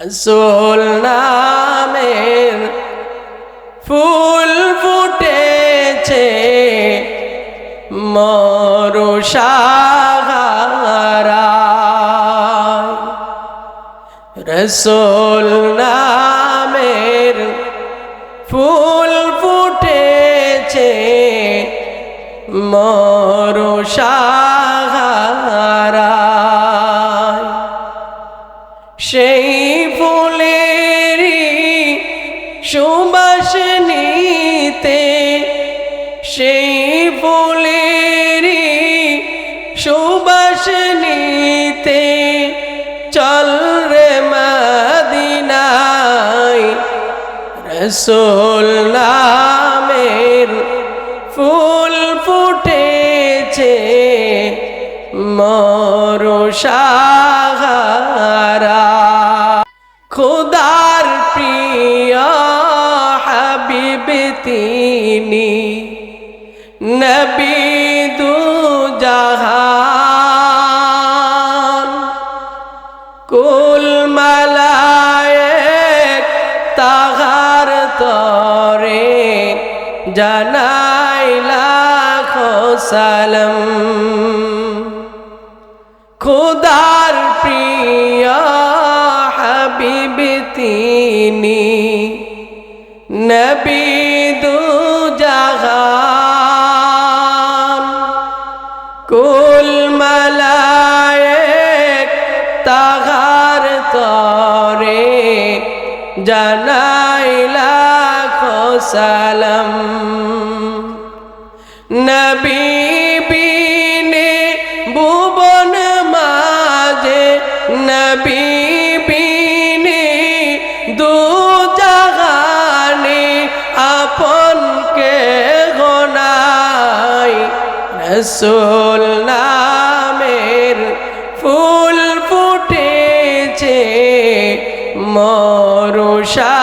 রসুল নামের ফুল ফুটেছে মরুষাহারা রসুল নামের ফুল ফুটেছে মরুষাহারা সুবাস নিতে সেই ফুলেরই সুবাস নিতে চল রে মদিনায়, রসুল নামের ফুল ফুটেছে মরুষাহারা খুদার তিনি নবী দু জাহান। কুল মালায়েক তাহার তরে জানাই লাখো সালাম। খুদার প্রিয় হাবিব তিনি নবী কুল মালায়েক তাহার তরে জানাই লাখো সালাম। নবী বিনে ভুবন মাঝে নবী বিনে দু রসুল নামের ফুল ফুটেছে মরুষা